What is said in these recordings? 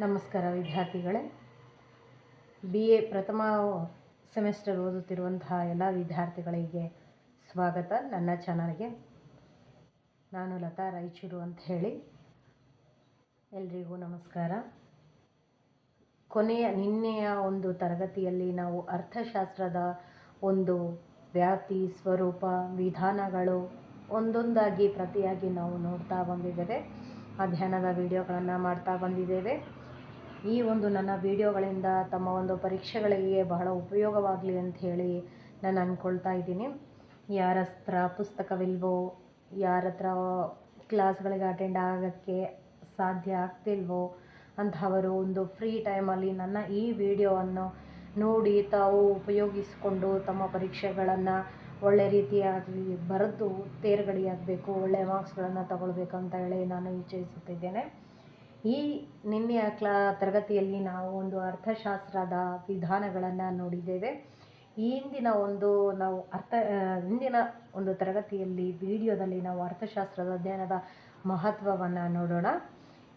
ನಮಸ್ಕಾರ ವಿದ್ಯಾರ್ಥಿಗಳೇ. B A ಪ್ರಥಮ ಸೆಮಿಸ್ಟರ್ ಓದುತ್ತಿರುವಂತಹ ಎಲ್ಲ ವಿದ್ಯಾರ್ಥಿಗಳಿಗೆ ಸ್ವಾಗತ. ನನ್ನ ಚಾನಲ್ಗೆ ನಾನು ಲತಾ ರಾಯಚೂರು ಅಂತ ಹೇಳಿ ಎಲ್ರಿಗೂ ನಮಸ್ಕಾರ. ಕೊನೆಯ ನಿನ್ನೆಯ ಒಂದು ತರಗತಿಯಲ್ಲಿ ನಾವು ಅರ್ಥಶಾಸ್ತ್ರದ ಒಂದು ವ್ಯಾಪ್ತಿ, ಸ್ವರೂಪ, ವಿಧಾನಗಳು ಒಂದೊಂದಾಗಿ ಪ್ರತಿಯಾಗಿ ನಾವು ನೋಡ್ತಾ ಬಂದಿದ್ದೇವೆ. ಅಧ್ಯಯನದ ವಿಡಿಯೋಗಳನ್ನು ಮಾಡ್ತಾ ಬಂದಿದ್ದೇವೆ. ಈ ಒಂದು ನನ್ನ ವಿಡಿಯೋಗಳಿಂದ ತಮ್ಮ ಒಂದು ಪರೀಕ್ಷೆಗಳಿಗೆ ಬಹಳ ಉಪಯೋಗವಾಗಲಿ ಅಂತ ಹೇಳಿ ನಾನು ಅಂದ್ಕೊಳ್ತಾ ಇದ್ದೀನಿ. ಯಾರ ಹತ್ರ ಪುಸ್ತಕವಿಲ್ವೋ, ಯಾರ ಹತ್ರ ಕ್ಲಾಸ್ಗಳಿಗೆ ಅಟೆಂಡ್ ಆಗೋಕ್ಕೆ ಸಾಧ್ಯ ಆಗ್ತಿಲ್ವೋ ಅಂತಹವರು ಒಂದು ಫ್ರೀ ಟೈಮಲ್ಲಿ ನನ್ನ ಈ ವಿಡಿಯೋವನ್ನು ನೋಡಿ ತಾವು ಉಪಯೋಗಿಸಿಕೊಂಡು ತಮ್ಮ ಪರೀಕ್ಷೆಗಳನ್ನು ಒಳ್ಳೆ ರೀತಿಯಾಗಿ ಬರೆದು ತೇರ್ಗಡೆಯಾಗಬೇಕು ಒಳ್ಳೆಯ ಮಾರ್ಕ್ಸ್ಗಳನ್ನು ತಗೊಳ್ಬೇಕು ಅಂತ ಹೇಳಿ ನಾನು ಇಚ್ಛಿಸುತ್ತಿದ್ದೇನೆ ಈ ನಿನ್ನೆಯ ಕ್ಲಾ ತರಗತಿಯಲ್ಲಿ ನಾವು ಒಂದು ಅರ್ಥಶಾಸ್ತ್ರದ ವಿಧಾನಗಳನ್ನು ನೋಡಿದ್ದೇವೆ. ಈ ಹಿಂದಿನ ಒಂದು ನಾವು ಅರ್ಥ ಇಂದಿನ ಒಂದು ತರಗತಿಯಲ್ಲಿ ವಿಡಿಯೋದಲ್ಲಿ ನಾವು ಅರ್ಥಶಾಸ್ತ್ರದ ಅಧ್ಯಯನದ ಮಹತ್ವವನ್ನು ನೋಡೋಣ.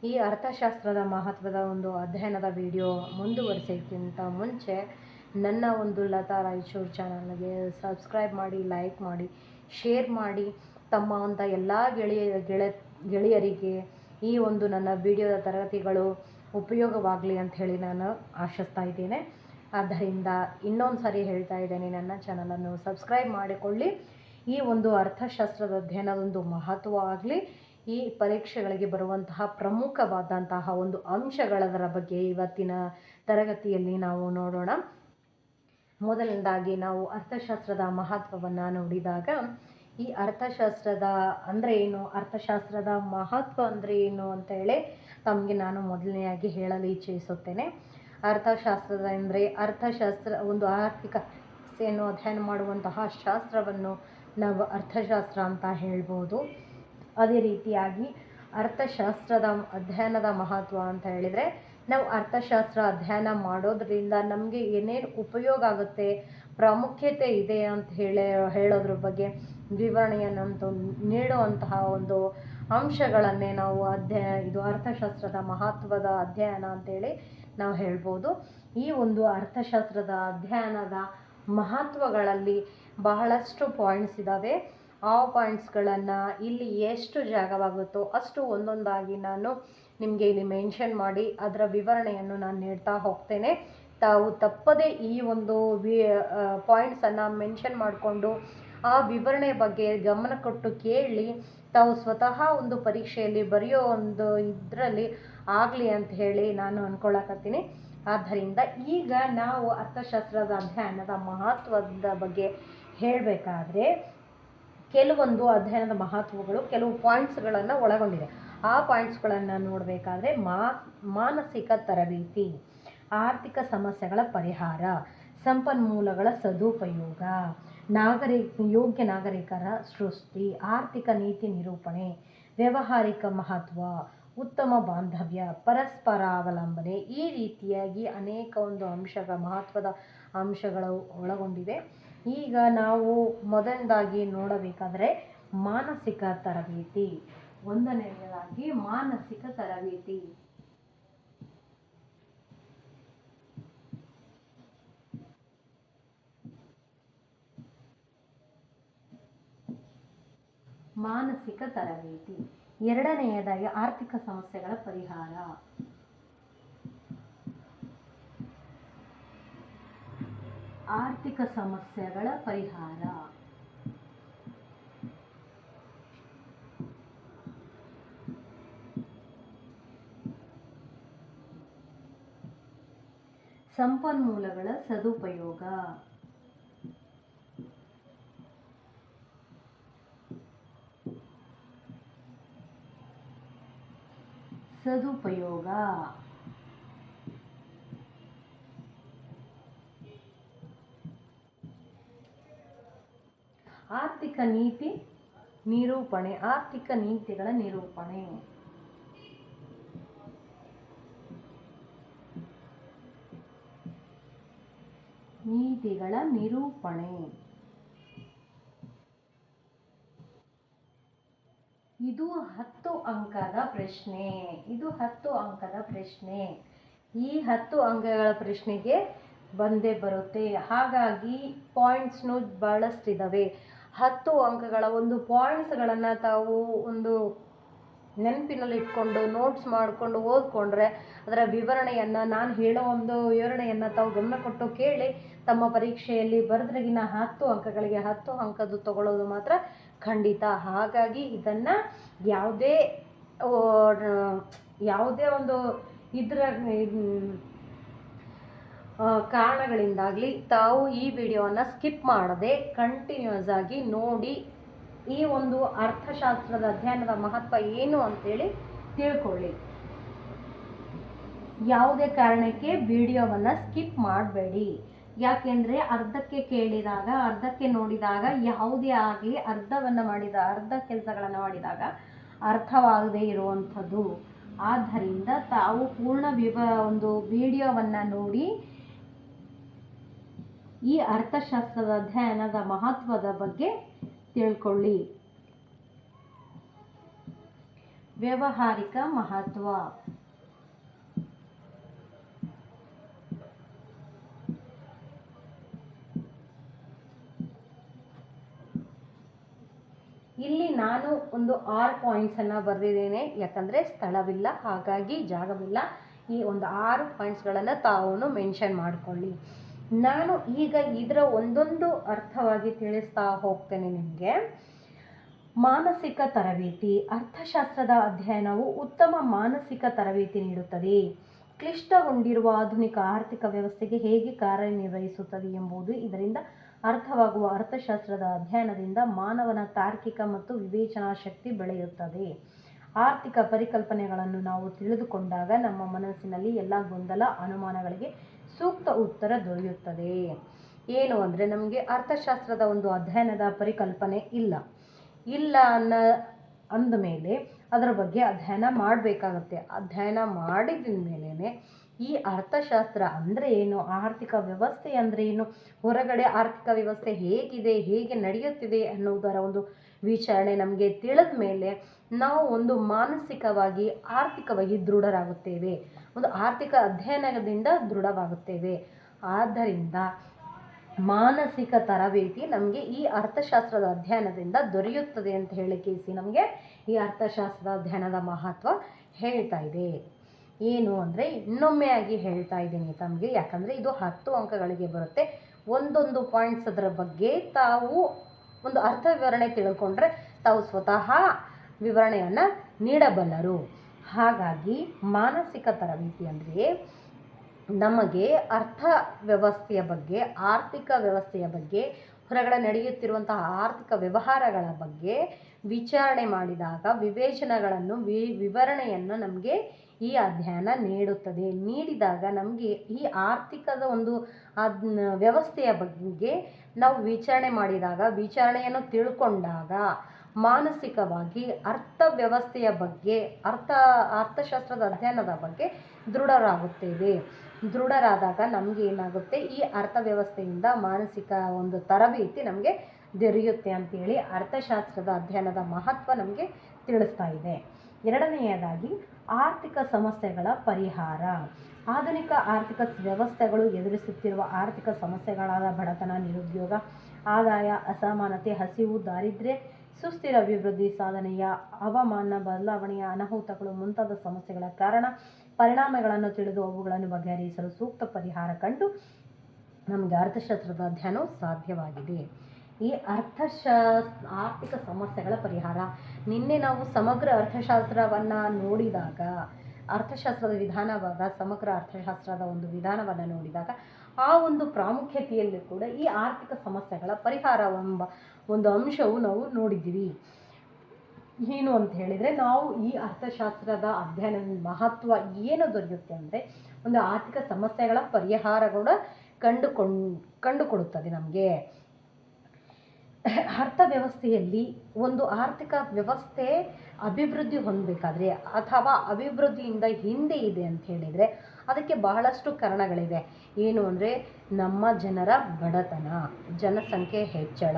ಈ ಅರ್ಥಶಾಸ್ತ್ರದ ಮಹತ್ವದ ಒಂದು ಅಧ್ಯಯನದ ವಿಡಿಯೋ ಮುಂದುವರಿಸೋಕ್ಕಿಂತ ಮುಂಚೆ ನನ್ನ ಒಂದು ಲತಾ ರಾಯಚೂರು ಚಾನಲ್ಗೆ ಸಬ್ಸ್ಕ್ರೈಬ್ ಮಾಡಿ, ಲೈಕ್ ಮಾಡಿ, ಶೇರ್ ಮಾಡಿ. ತಮ್ಮ ಅಂತ ಎಲ್ಲ ಗೆಳೆಯ, ಗೆಳ, ಗೆಳೆಯರಿಗೆ ಈ ಒಂದು ನನ್ನ ವಿಡಿಯೋದ ತರಗತಿಗಳು ಉಪಯೋಗವಾಗಲಿ ಅಂತ ಹೇಳಿ ನಾನು ಆಶಿಸ್ತಾ ಇದ್ದೇನೆ. ಆದ್ದರಿಂದ ಇನ್ನೊಂದು ಸಾರಿ ಹೇಳ್ತಾ ಇದ್ದೇನೆ, ನನ್ನ ಚಾನಲನ್ನು ಸಬ್ಸ್ಕ್ರೈಬ್ ಮಾಡಿಕೊಳ್ಳಿ. ಈ ಒಂದು ಅರ್ಥಶಾಸ್ತ್ರದ ಅಧ್ಯಯನದೊಂದು ಮಹತ್ವ ಆಗಲಿ ಈ ಪರೀಕ್ಷೆಗಳಿಗೆ ಬರುವಂತಹ ಪ್ರಮುಖವಾದಂತಹ ಒಂದು ಅಂಶಗಳದರ ಬಗ್ಗೆ ಇವತ್ತಿನ ತರಗತಿಯಲ್ಲಿ ನಾವು ನೋಡೋಣ. ಮೊದಲನೇದಾಗಿ ನಾವು ಅರ್ಥಶಾಸ್ತ್ರದ ಮಹತ್ವವನ್ನು ನೋಡಿದಾಗ ಈ ಅರ್ಥಶಾಸ್ತ್ರದ ಅಂದರೆ ಏನು? ಅರ್ಥಶಾಸ್ತ್ರದ ಮಹತ್ವ ಅಂದರೆ ಏನು ಅಂತ ಹೇಳಿ ತಮಗೆ ನಾನು ಮೊದಲನೆಯಾಗಿ ಹೇಳಲು ಇಚ್ಛಿಸುತ್ತೇನೆ. ಅರ್ಥಶಾಸ್ತ್ರದ ಅಂದರೆ ಅರ್ಥಶಾಸ್ತ್ರ, ಒಂದು ಆರ್ಥಿಕ ಸಮಸ್ಯೆಯನ್ನು ಅಧ್ಯಯನ ಮಾಡುವಂತಹ ಶಾಸ್ತ್ರವನ್ನು ನಾವು ಅರ್ಥಶಾಸ್ತ್ರ ಅಂತ ಹೇಳ್ಬೋದು. ಅದೇ ರೀತಿಯಾಗಿ ಅರ್ಥಶಾಸ್ತ್ರದ ಅಧ್ಯಯನದ ಮಹತ್ವ ಅಂತ ಹೇಳಿದರೆ, ನಾವು ಅರ್ಥಶಾಸ್ತ್ರ ಅಧ್ಯಯನ ಮಾಡೋದ್ರಿಂದ ನಮಗೆ ಏನೇನು ಉಪಯೋಗ ಆಗುತ್ತೆ, ಪ್ರಾಮುಖ್ಯತೆ ಇದೆ ಅಂತ ಹೇಳಿ, ಹೇಳೋದ್ರ ಬಗ್ಗೆ ವಿವರಣೆಯನ್ನಂತೂ ನೀಡುವಂತಹ ಒಂದು ಅಂಶಗಳನ್ನೇ ನಾವು ಅಧ್ಯಯ, ಇದು ಅರ್ಥಶಾಸ್ತ್ರದ ಮಹತ್ವದ ಅಧ್ಯಯನ ಅಂತೇಳಿ ನಾವು ಹೇಳ್ಬೋದು. ಈ ಒಂದು ಅರ್ಥಶಾಸ್ತ್ರದ ಅಧ್ಯಯನದ ಮಹತ್ವಗಳಲ್ಲಿ ಬಹಳಷ್ಟು ಪಾಯಿಂಟ್ಸ್ ಇದ್ದಾವೆ ಆ ಪಾಯಿಂಟ್ಸ್ಗಳನ್ನು ಇಲ್ಲಿ ಎಷ್ಟು ಜಾಗವಾಗುತ್ತೋ ಅಷ್ಟು ಒಂದೊಂದಾಗಿ ನಾನು ನಿಮಗೆ ಇಲ್ಲಿ ಮೆನ್ಷನ್ ಮಾಡಿ ಅದರ ವಿವರಣೆಯನ್ನು ನಾನು ನೀಡ್ತಾ ಹೋಗ್ತೇನೆ. ತಾವು ತಪ್ಪದೇ ಈ ಒಂದು ವಿ ಪಾಯಿಂಟ್ಸನ್ನು ಮೆನ್ಷನ್ ಮಾಡಿಕೊಂಡು ಆ ವಿವರಣೆ ಬಗ್ಗೆ ಗಮನ ಕೊಟ್ಟು ಕೇಳಿ, ತಾವು ಸ್ವತಃ ಒಂದು ಪರೀಕ್ಷೆಯಲ್ಲಿ ಬರೆಯೋ ಒಂದು ಇದರಲ್ಲಿ ಆಗಲಿ ಅಂತ ಹೇಳಿ ನಾನು ಅಂದ್ಕೊಳಕತ್ತೀನಿ ಆದ್ದರಿಂದ ಈಗ ನಾವು ಅರ್ಥಶಾಸ್ತ್ರದ ಅಧ್ಯಯನದ ಮಹತ್ವದ ಬಗ್ಗೆ ಹೇಳಬೇಕಾದ್ರೆ, ಕೆಲವೊಂದು ಅಧ್ಯಯನದ ಮಹತ್ವಗಳು ಕೆಲವು ಪಾಯಿಂಟ್ಸ್ಗಳನ್ನು ಒಳಗೊಂಡಿದೆ. ಆ ಪಾಯಿಂಟ್ಸ್ಗಳನ್ನು ನೋಡಬೇಕಾದ್ರೆ ಮಾ, ಮಾನಸಿಕ ತರಬೇತಿ, ಆರ್ಥಿಕ ಸಮಸ್ಯೆಗಳ ಪರಿಹಾರ, ಸಂಪನ್ಮೂಲಗಳ ಸದುಪಯೋಗ ನಾಗರಿಕ, ಯೋಗ್ಯ ನಾಗರಿಕರ ಸೃಷ್ಟಿ, ಆರ್ಥಿಕ ನೀತಿ ನಿರೂಪಣೆ, ವ್ಯವಹಾರಿಕ ಮಹತ್ವ, ಉತ್ತಮ ಬಾಂಧವ್ಯ, ಪರಸ್ಪರ ಅವಲಂಬನೆ ಈ ರೀತಿಯಾಗಿ ಅನೇಕ ಒಂದು ಅಂಶಗಳ ಮಹತ್ವದ ಅಂಶಗಳು ಒಳಗೊಂಡಿವೆ. ಈಗ ನಾವು ಮೊದಲನೇದಾಗಿ ನೋಡಬೇಕಾದರೆ ಮಾನಸಿಕ ತರಬೇತಿ. ಒಂದನೆಯದಾಗಿ ಮಾನಸಿಕ ತರಬೇತಿ. ಮಾನಸಿಕ ತರಬೇತಿ. ಎರಡನೆಯದಾಗಿ ಆರ್ಥಿಕ ಸಮಸ್ಯೆಗಳ ಪರಿಹಾರ. ಆರ್ಥಿಕ ಸಮಸ್ಯೆಗಳ ಪರಿಹಾರ. ಸಂಪನ್ಮೂಲಗಳ ಸದುಪಯೋಗ. ಸದುಪಯೋಗ. ಆರ್ಥಿಕ ನೀತಿ ನಿರೂಪಣೆ ಆರ್ಥಿಕ ನೀತಿಗಳ ನಿರೂಪಣೆ. ನೀತಿಗಳ ನಿರೂಪಣೆ. ಇದು ಹತ್ತು ಅಂಕದ ಪ್ರಶ್ನೆ, ಇದು ಹತ್ತು ಅಂಕದ ಪ್ರಶ್ನೆ. ಈ ಹತ್ತು ಅಂಕಗಳ ಪ್ರಶ್ನೆಗೆ ಬಂದೇ ಬರುತ್ತೆ. ಹಾಗಾಗಿ ಪಾಯಿಂಟ್ಸ್ನು ಭಾಳಷ್ಟಿದ್ದಾವೆ ಹತ್ತು ಅಂಕಗಳ ಒಂದು ಪಾಯಿಂಟ್ಸ್ಗಳನ್ನು ತಾವು ಒಂದು ನೆನಪಿನಲ್ಲಿ ಇಟ್ಕೊಂಡು ನೋಟ್ಸ್ ಮಾಡಿಕೊಂಡು ಓದ್ಕೊಂಡ್ರೆ ಅದರ ವಿವರಣೆಯನ್ನು, ನಾನು ಹೇಳೋ ಒಂದು ವಿವರಣೆಯನ್ನು ತಾವು ಗಮನ ಕೊಟ್ಟು ಕೇಳಿ, ತಮ್ಮ ಪರೀಕ್ಷೆಯಲ್ಲಿ ಬರೆದ್ರಗಿನ ಹತ್ತು ಅಂಕಗಳಿಗೆ ಹತ್ತು ಅಂಕದ್ದು ತಗೊಳ್ಳೋದು ಮಾತ್ರ ಖಂಡಿತ. ಹಾಗಾಗಿ ಇದನ್ನು ಯಾವುದೇ ಯಾವುದೇ ಒಂದು ಇದರ ಕಾರಣಗಳಿಂದಾಗಲಿ ತಾವು ಈ ವಿಡಿಯೋವನ್ನು ಸ್ಕಿಪ್ ಮಾಡದೆ ಕಂಟಿನ್ಯೂಸ್ ಆಗಿ ನೋಡಿ ಈ ಒಂದು ಅರ್ಥಶಾಸ್ತ್ರದ ಅಧ್ಯಯನದ ಮಹತ್ವ ಏನು ಅಂತೇಳಿ ತಿಳ್ಕೊಳ್ಳಿ. ಯಾವುದೇ ಕಾರಣಕ್ಕೆ ವಿಡಿಯೋವನ್ನು ಸ್ಕಿಪ್ ಮಾಡಬೇಡಿ. ಯಾಕೆಂದರೆ ಅರ್ಧಕ್ಕೆ ಕೇಳಿದಾಗ, ಅರ್ಧಕ್ಕೆ ನೋಡಿದಾಗ, ಯಾವುದೇ ಆಗಲಿ ಅರ್ಧವನ್ನು ಮಾಡಿದ, ಅರ್ಧ ಕೆಲಸಗಳನ್ನು ಮಾಡಿದಾಗ ಅರ್ಥವಾಗದೇ ಇರುವಂಥದ್ದು. ಆದ್ದರಿಂದ ತಾವು ಪೂರ್ಣ ವಿವ, ಒಂದು ವಿಡಿಯೋವನ್ನು ನೋಡಿ, ಈ ಅರ್ಥಶಾಸ್ತ್ರದ ಅಧ್ಯಯನದ ಮಹತ್ವದ ಬಗ್ಗೆ ತಿಳ್ಕೊಳ್ಳಿ. ವ್ಯವಹಾರಿಕ ಮಹತ್ವ. ನಾನು ಒಂದು ಆರು ಪಾಯಿಂಟ್ಸನ್ನು ಬರೆದಿದ್ದೇನೆ. ಯಾಕಂದರೆ ಸ್ಥಳವಿಲ್ಲ, ಹಾಗಾಗಿ ಜಾಗವಿಲ್ಲ. ಈ ಒಂದು ಆರು ಪಾಯಿಂಟ್ಸ್ಗಳನ್ನು ತಾವು ಮೆನ್ಷನ್ ಮಾಡಿಕೊಳ್ಳಿ. ನಾನು ಈಗ ಇದರ ಒಂದೊಂದು ಅರ್ಥವಾಗಿ ತಿಳಿಸ್ತಾ ಹೋಗ್ತೇನೆ ನಿಮಗೆ. ಮಾನಸಿಕ ತರಬೇತಿ, ಅರ್ಥಶಾಸ್ತ್ರದ ಅಧ್ಯಯನವು ಉತ್ತಮ ಮಾನಸಿಕ ತರಬೇತಿ ನೀಡುತ್ತದೆ. ಕ್ಲಿಷ್ಟಗೊಂಡಿರುವ ಆಧುನಿಕ ಆರ್ಥಿಕ ವ್ಯವಸ್ಥೆಗೆ ಹೇಗೆ ಕಾರ್ಯನಿರ್ವಹಿಸುತ್ತದೆ ಎಂಬುದು ಇದರಿಂದ ಅರ್ಥವಾಗುವ ಅರ್ಥಶಾಸ್ತ್ರದ ಅಧ್ಯಯನದಿಂದ ಮಾನವನ ತಾರ್ಕಿಕ ಮತ್ತು ವಿವೇಚನಾ ಶಕ್ತಿ ಬೆಳೆಯುತ್ತದೆ. ಆರ್ಥಿಕ ಪರಿಕಲ್ಪನೆಗಳನ್ನು ನಾವು ತಿಳಿದುಕೊಂಡಾಗ ನಮ್ಮ ಮನಸ್ಸಿನಲ್ಲಿ ಎಲ್ಲ ಗೊಂದಲ, ಅನುಮಾನಗಳಿಗೆ ಸೂಕ್ತ ಉತ್ತರ ದೊರೆಯುತ್ತದೆ. ಏನು ಅಂದರೆ ನಮಗೆ ಅರ್ಥಶಾಸ್ತ್ರದ ಒಂದು ಅಧ್ಯಯನದ ಪರಿಕಲ್ಪನೆ ಇಲ್ಲ. ಇಲ್ಲ ಅನ್ನ ಅಂದಮೇಲೆ ಅದರ ಬಗ್ಗೆ ಅಧ್ಯಯನ ಮಾಡಬೇಕಾಗತ್ತೆ. ಅಧ್ಯಯನ ಮಾಡಿದ ಮೇಲೆ ಈ ಅರ್ಥಶಾಸ್ತ್ರ ಅಂದರೆ ಏನು? ಆರ್ಥಿಕ ವ್ಯವಸ್ಥೆ ಅಂದರೆ ಏನು? ಹೊರಗಡೆ ಆರ್ಥಿಕ ವ್ಯವಸ್ಥೆ ಹೇಗಿದೆ? ಹೇಗೆ ನಡೆಯುತ್ತಿದೆ ಅನ್ನೋದರ ಒಂದು ವಿಚಾರಣೆ ನಮಗೆ ತಿಳಿದ ಮೇಲೆ ನಾವು ಒಂದು ಮಾನಸಿಕವಾಗಿ ಆರ್ಥಿಕವಾಗಿ ದೃಢರಾಗುತ್ತೇವೆ ಒಂದು ಆರ್ಥಿಕ ಅಧ್ಯಯನದಿಂದ ದೃಢವಾಗುತ್ತೇವೆ. ಆದ್ದರಿಂದ ಮಾನಸಿಕ ತರಬೇತಿ ನಮಗೆ ಈ ಅರ್ಥಶಾಸ್ತ್ರದ ಅಧ್ಯಯನದಿಂದ ದೊರೆಯುತ್ತದೆ ಅಂತ ಹೇಳಿ ಕೇಸಿ ನಮಗೆ ಈ ಅರ್ಥಶಾಸ್ತ್ರದ ಅಧ್ಯಯನದ ಮಹತ್ವ ಹೇಳ್ತಾ ಇದೆ. ಏನು ಅಂದರೆ ಇನ್ನೊಮ್ಮೆ ಆಗಿ ಹೇಳ್ತಾ ಇದ್ದೀನಿ ತಮಗೆ. ಯಾಕಂದರೆ ಇದು ಹತ್ತು ಅಂಕಗಳಿಗೆ ಬರುತ್ತೆ. ಒಂದೊಂದು ಪಾಯಿಂಟ್ಸ್ ಅದರ ಬಗ್ಗೆ ತಾವು ಒಂದು ಅರ್ಥ ವಿವರಣೆ ತಿಳ್ಕೊಂಡ್ರೆ ತಾವು ಸ್ವತಃ ವಿವರಣೆಯನ್ನು ನೀಡಬಲ್ಲರು. ಹಾಗಾಗಿ ಮಾನಸಿಕ ತರಬೇತಿ ಅಂದರೆ ನಮಗೆ ಅರ್ಥ ವ್ಯವಸ್ಥೆಯ ಬಗ್ಗೆ, ಆರ್ಥಿಕ ವ್ಯವಸ್ಥೆಯ ಬಗ್ಗೆ, ಹೊರಗಡೆ ನಡೆಯುತ್ತಿರುವಂತಹ ಆರ್ಥಿಕ ವ್ಯವಹಾರಗಳ ಬಗ್ಗೆ ವಿಚಾರಣೆ ಮಾಡಿದಾಗ ವಿವೇಚನೆಗಳನ್ನು ವಿವರಣೆಯನ್ನು ನಮಗೆ ಈ ಅಧ್ಯಯನ ನೀಡುತ್ತದೆ. ನೀಡಿದಾಗ ನಮಗೆ ಈ ಆರ್ಥಿಕದ ಒಂದು ವ್ಯವಸ್ಥೆಯ ಬಗ್ಗೆ ನಾವು ವಿಚಾರಣೆ ಮಾಡಿದಾಗ, ವಿಚಾರಣೆಯನ್ನು ತಿಳ್ಕೊಂಡಾಗ ಮಾನಸಿಕವಾಗಿ ಅರ್ಥ ವ್ಯವಸ್ಥೆಯ ಬಗ್ಗೆ, ಅರ್ಥ, ಅರ್ಥಶಾಸ್ತ್ರದ ಅಧ್ಯಯನದ ಬಗ್ಗೆ ದೃಢರಾಗುತ್ತೇವೆ. ದೃಢರಾದಾಗ ನಮಗೆ ಏನಾಗುತ್ತೆ? ಈ ಅರ್ಥ ವ್ಯವಸ್ಥೆಯಿಂದ ಮಾನಸಿಕ ಒಂದು ತರಬೇತಿ ನಮಗೆ ದೊರೆಯುತ್ತೆ ಅಂತೇಳಿ ಅರ್ಥಶಾಸ್ತ್ರದ ಅಧ್ಯಯನದ ಮಹತ್ವ ನಮಗೆ ತಿಳಿಸ್ತಾ ಇದೆ. ಎರಡನೆಯದಾಗಿ ಆರ್ಥಿಕ ಸಮಸ್ಯೆಗಳ ಪರಿಹಾರ. ಆಧುನಿಕ ಆರ್ಥಿಕ ವ್ಯವಸ್ಥೆಗಳು ಎದುರಿಸುತ್ತಿರುವ ಆರ್ಥಿಕ ಸಮಸ್ಯೆಗಳಾದ ಬಡತನ, ನಿರುದ್ಯೋಗ, ಆದಾಯ, ಅಸಮಾನತೆ, ಹಸಿವು, ದಾರಿದ್ರ್ಯ, ಸುಸ್ಥಿರ ಅಭಿವೃದ್ಧಿ ಸಾಧನೆಯ ಹವಾಮಾನ ಬದಲಾವಣೆಯ ಅನಾಹುತಗಳು ಮುಂತಾದ ಸಮಸ್ಯೆಗಳ ಕಾರಣ ಪರಿಣಾಮಗಳನ್ನು ತಿಳಿದು ಅವುಗಳನ್ನು ಬಗೆಹರಿಸಲು ಸೂಕ್ತ ಪರಿಹಾರ ಕಂಡು ನಮಗೆ ಅರ್ಥಶಾಸ್ತ್ರದ ಅಧ್ಯಯನವು ಸಾಧ್ಯವಾಗಿದೆ. ಈ ಅರ್ಥಶಾಸ್ ಆರ್ಥಿಕ ಸಮಸ್ಯೆಗಳ ಪರಿಹಾರ. ನಿನ್ನೆ ನಾವು ಸಮಗ್ರ ಅರ್ಥಶಾಸ್ತ್ರವನ್ನು ನೋಡಿದಾಗ, ಅರ್ಥಶಾಸ್ತ್ರದ ವಿಧಾನವಾದ ಸಮಗ್ರ ಅರ್ಥಶಾಸ್ತ್ರದ ಒಂದು ವಿಧಾನವನ್ನು ನೋಡಿದಾಗ, ಆ ಒಂದು ಪ್ರಾಮುಖ್ಯತೆಯಲ್ಲಿ ಕೂಡ ಈ ಆರ್ಥಿಕ ಸಮಸ್ಯೆಗಳ ಪರಿಹಾರವೆಂಬ ಒಂದು ಅಂಶವು ನಾವು ನೋಡಿದ್ದೀವಿ. ಏನು ಅಂತ ಹೇಳಿದರೆ, ನಾವು ಈ ಅರ್ಥಶಾಸ್ತ್ರದ ಅಧ್ಯಯನದ ಮಹತ್ವ ಏನು ದೊರೆಯುತ್ತೆ ಅಂದರೆ, ಒಂದು ಆರ್ಥಿಕ ಸಮಸ್ಯೆಗಳ ಪರಿಹಾರ ಕೂಡ ಕಂಡುಕೊಂಡು, ಕಂಡುಕೊಡುತ್ತದೆ ನಮಗೆ. ಅರ್ಥವ್ಯವಸ್ಥೆಯಲ್ಲಿ ಒಂದು ಆರ್ಥಿಕ ವ್ಯವಸ್ಥೆ ಅಭಿವೃದ್ಧಿ ಹೊಂದಬೇಕಾದ್ರೆ ಅಥವಾ ಅಭಿವೃದ್ಧಿಯಿಂದ ಹಿಂದೆ ಇದೆ ಅಂತ ಹೇಳಿದರೆ ಅದಕ್ಕೆ ಬಹಳಷ್ಟು ಕಾರಣಗಳಿವೆ. ಏನು ಅಂದರೆ ನಮ್ಮ ಜನರ ಬಡತನ, ಜನಸಂಖ್ಯೆ ಹೆಚ್ಚಳ,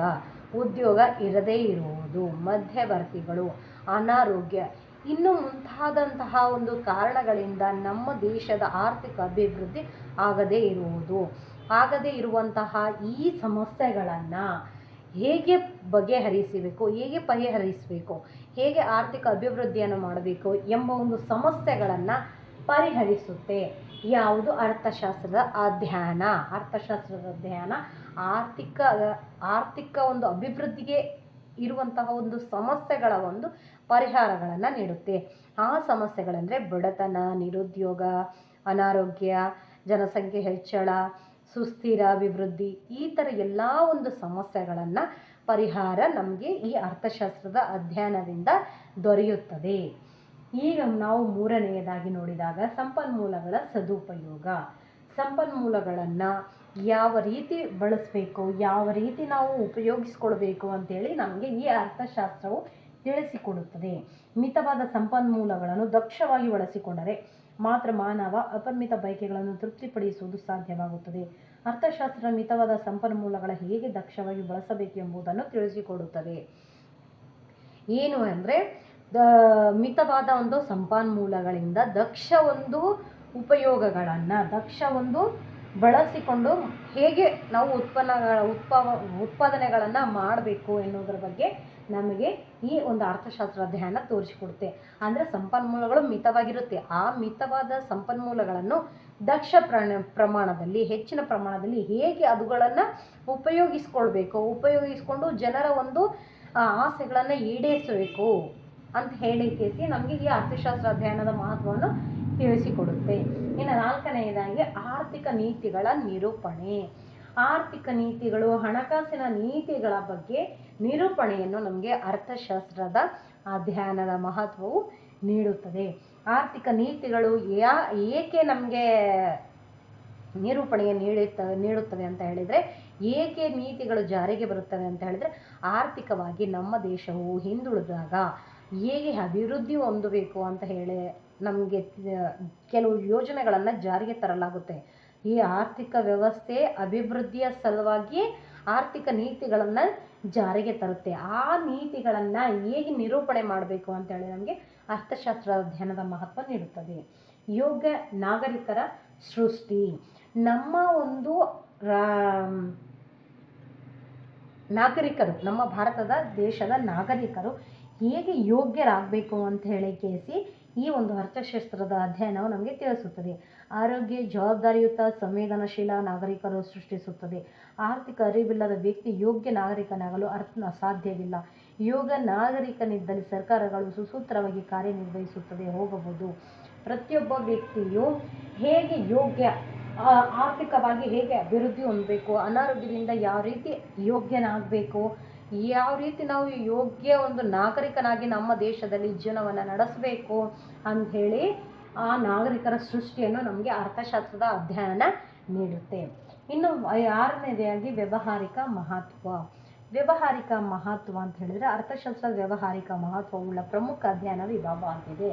ಉದ್ಯೋಗ ಇರದೇ ಇರುವುದು, ಮಧ್ಯವರ್ತಿಗಳು, ಅನಾರೋಗ್ಯ, ಇನ್ನು ಮುಂತಾದಂತಹ ಒಂದು ಕಾರಣಗಳಿಂದ ನಮ್ಮ ದೇಶದ ಆರ್ಥಿಕ ಅಭಿವೃದ್ಧಿ ಆಗದೇ ಇರುವುದು. ಆಗದೇ ಇರುವಂತಹ ಈ ಸಮಸ್ಯೆಗಳನ್ನು ಹೇಗೆ ಬಗೆಹರಿಸಬೇಕು, ಹೇಗೆ ಪರಿಹರಿಸಬೇಕು, ಹೇಗೆ ಆರ್ಥಿಕ ಅಭಿವೃದ್ಧಿಯನ್ನು ಮಾಡಬೇಕು ಎಂಬ ಒಂದು ಸಮಸ್ಯೆಗಳನ್ನು ಪರಿಹರಿಸುತ್ತೆ. ಯಾವುದು ಅರ್ಥಶಾಸ್ತ್ರದ ಅಧ್ಯಯನ? ಅರ್ಥಶಾಸ್ತ್ರದ ಅಧ್ಯಯನ ಆರ್ಥಿಕ ಆರ್ಥಿಕ ಒಂದು ಅಭಿವೃದ್ಧಿಗೆ ಇರುವಂತಹ ಒಂದು ಸಮಸ್ಯೆಗಳ ಒಂದು ಪರಿಹಾರಗಳನ್ನು ನೀಡುತ್ತೆ. ಆ ಸಮಸ್ಯೆಗಳಂದರೆ ಬಡತನ, ನಿರುದ್ಯೋಗ, ಅನಾರೋಗ್ಯ, ಜನಸಂಖ್ಯೆ ಹೆಚ್ಚಳ ಸುಸ್ಥಿರ, ಅಭಿವೃದ್ಧಿ, ಈ ಥರ ಎಲ್ಲ ಒಂದು ಸಮಸ್ಯೆಗಳನ್ನು ಪರಿಹಾರ ನಮಗೆ ಈ ಅರ್ಥಶಾಸ್ತ್ರದ ಅಧ್ಯಯನದಿಂದ ದೊರೆಯುತ್ತದೆ. ಈಗ ನಾವು ಮೂರನೆಯದಾಗಿ ನೋಡಿದಾಗ ಸಂಪನ್ಮೂಲಗಳ ಸದುಪಯೋಗ. ಸಂಪನ್ಮೂಲಗಳನ್ನು ಯಾವ ರೀತಿ ಬಳಸಬೇಕು, ಯಾವ ರೀತಿ ನಾವು ಉಪಯೋಗಿಸ್ಕೊಳ್ಬೇಕು ಅಂತೇಳಿ ನಮಗೆ ಈ ಅರ್ಥಶಾಸ್ತ್ರವು ತಿಳಿಸಿಕೊಡುತ್ತದೆ ಮಿತವಾದ ಸಂಪನ್ಮೂಲಗಳನ್ನು ದಕ್ಷವಾಗಿ ಬಳಸಿಕೊಂಡರೆ ಮಾತ್ರ ಮಾನವ ಅಪರಿಮಿತ ಬಯಕೆಗಳನ್ನು ತೃಪ್ತಿಪಡಿಸುವುದು ಸಾಧ್ಯವಾಗುತ್ತದೆ. ಅರ್ಥಶಾಸ್ತ್ರ ಮಿತವಾದ ಸಂಪನ್ಮೂಲಗಳ ಹೇಗೆ ದಕ್ಷವಾಗಿ ಬಳಸಬೇಕು ಎಂಬುದನ್ನು ತಿಳಿಸಿಕೊಡುತ್ತದೆ. ಏನು ಅಂದರೆ ಮಿತವಾದ ಒಂದು ಸಂಪನ್ಮೂಲಗಳಿಂದ ದಕ್ಷ ಒಂದು ಉಪಯೋಗಗಳನ್ನು, ದಕ್ಷ ಒಂದು ಬಳಸಿಕೊಂಡು ಹೇಗೆ ನಾವು ಉತ್ಪನ್ನಗಳ ಉತ್ಪಾವ, ಉತ್ಪಾದನೆಗಳನ್ನು ಮಾಡಬೇಕು ಎನ್ನುವುದರ ಬಗ್ಗೆ ನಮಗೆ ಈ ಒಂದು ಅರ್ಥಶಾಸ್ತ್ರ ಅಧ್ಯಯನ ತೋರಿಸಿಕೊಡುತ್ತೆ. ಅಂದರೆ ಸಂಪನ್ಮೂಲಗಳು ಮಿತವಾಗಿರುತ್ತೆ. ಆ ಮಿತವಾದ ಸಂಪನ್ಮೂಲಗಳನ್ನು ದಕ್ಷ ಪ್ರಣ, ಪ್ರಮಾಣದಲ್ಲಿ, ಹೆಚ್ಚಿನ ಪ್ರಮಾಣದಲ್ಲಿ ಹೇಗೆ ಅದುಗಳನ್ನು ಉಪಯೋಗಿಸ್ಕೊಳ್ಬೇಕು? ಉಪಯೋಗಿಸ್ಕೊಂಡು ಜನರ ಒಂದು ಆಸೆಗಳನ್ನು ಈಡೇರಿಸಬೇಕು ಅಂತ ಹೇಳಿ ಕೇಸಿ ನಮಗೆ ಈ ಅರ್ಥಶಾಸ್ತ್ರ ಅಧ್ಯಯನದ ಮಹತ್ವವನ್ನು ತಿಳಿಸಿಕೊಡುತ್ತೆ. ಇನ್ನು ನಾಲ್ಕನೆಯದಾಗಿ ಆರ್ಥಿಕ ನೀತಿಗಳ ನಿರೂಪಣೆ. ಆರ್ಥಿಕ ನೀತಿಗಳು, ಹಣಕಾಸಿನ ನೀತಿಗಳ ಬಗ್ಗೆ ನಿರೂಪಣೆಯನ್ನು ನಮಗೆ ಅರ್ಥಶಾಸ್ತ್ರದ ಅಧ್ಯಯನದ ಮಹತ್ವವು ನೀಡುತ್ತದೆ. ಆರ್ಥಿಕ ನೀತಿಗಳು ಯಾ, ಏಕೆ ನಮಗೆ ನಿರೂಪಣೆಯ ನೀಡುತ್ತವೆ ನೀಡುತ್ತವೆ ಅಂತ ಹೇಳಿದರೆ, ಏಕೆ ನೀತಿಗಳು ಜಾರಿಗೆ ಬರುತ್ತವೆ ಅಂತ ಹೇಳಿದರೆ, ಆರ್ಥಿಕವಾಗಿ ನಮ್ಮ ದೇಶವು ಹಿಂದುಳಿದಾಗ ಹೇಗೆ ಅಭಿವೃದ್ಧಿ ಹೊಂದಬೇಕು ಅಂತ ಹೇಳಿ ನಮಗೆ ಕೆಲವು ಯೋಜನೆಗಳನ್ನು ಜಾರಿಗೆ ತರಲಾಗುತ್ತೆ. ಈ ಆರ್ಥಿಕ ವ್ಯವಸ್ಥೆ ಅಭಿವೃದ್ಧಿಯ ಸಲುವಾಗಿ ಆರ್ಥಿಕ ನೀತಿಗಳನ್ನು ಜಾರಿಗೆ ತರುತ್ತೆ. ಆ ನೀತಿಗಳನ್ನು ಹೇಗೆ ನಿರೂಪಣೆ ಮಾಡಬೇಕು ಅಂತೇಳಿ ನಮಗೆ ಅರ್ಥಶಾಸ್ತ್ರ ಅಧ್ಯಯನದ ಮಹತ್ವ ನೀಡುತ್ತದೆ. ಯೋಗ್ಯ ನಾಗರಿಕರ ಸೃಷ್ಟಿ. ನಮ್ಮ ಒಂದು ನಾಗರಿಕರು, ನಮ್ಮ ಭಾರತದ ದೇಶದ ನಾಗರಿಕರು ಹೇಗೆ ಯೋಗ್ಯರಾಗಬೇಕು ಅಂತ ಹೇಳಿ ಕೇಸಿ ಈ ಒಂದು ಅರ್ಥಶಾಸ್ತ್ರದ ಅಧ್ಯಯನವು ನಮಗೆ ತಿಳಿಸುತ್ತದೆ. ಆರೋಗ್ಯ ಜವಾಬ್ದಾರಿಯುತ, ಸಂವೇದನಶೀಲ ನಾಗರಿಕರು ಸೃಷ್ಟಿಸುತ್ತದೆ. ಆರ್ಥಿಕ ಅರಿವಿಲ್ಲದ ವ್ಯಕ್ತಿ ಯೋಗ್ಯ ನಾಗರಿಕನಾಗಲು ಅರ್ಥ ಸಾಧ್ಯವಿಲ್ಲ ಯೋಗ ನಾಗರಿಕನಿದ್ದಲ್ಲಿ ಸರ್ಕಾರಗಳು ಸುಸೂತ್ರವಾಗಿ ಕಾರ್ಯನಿರ್ವಹಿಸುತ್ತದೆ. ಹೋಗಬಹುದು. ಪ್ರತಿಯೊಬ್ಬ ವ್ಯಕ್ತಿಯು ಹೇಗೆ ಯೋಗ್ಯ ಆರ್ಥಿಕವಾಗಿ ಹೇಗೆ ಅಭಿವೃದ್ಧಿ ಹೊಂದಬೇಕು, ಅನಾರೋಗ್ಯದಿಂದ ಯಾವ ರೀತಿ ಯೋಗ್ಯನಾಗಬೇಕು, ಯಾವ ರೀತಿ ನಾವು ಯೋಗ್ಯ ಒಂದು ನಾಗರಿಕನಾಗಿ ನಮ್ಮ ದೇಶದಲ್ಲಿ ಜೀವನವನ್ನು ನಡೆಸಬೇಕು ಅಂಥೇಳಿ ಆ ನಾಗರಿಕರ ಸೃಷ್ಟಿಯನ್ನು ನಮಗೆ ಅರ್ಥಶಾಸ್ತ್ರದ ಅಧ್ಯಯನ ನೀಡುತ್ತೆ. ಇನ್ನು ಆರನೇದಾಗಿ ವ್ಯವಹಾರಿಕ ಮಹತ್ವ. ವ್ಯವಹಾರಿಕ ಮಹತ್ವ ಅಂತ ಹೇಳಿದರೆ ಅರ್ಥಶಾಸ್ತ್ರದ ವ್ಯಾವಹಾರಿಕ ಮಹತ್ವವುಳ್ಳ ಪ್ರಮುಖ ಅಧ್ಯಯನ ವಿಭಾಗವಾಗಿದೆ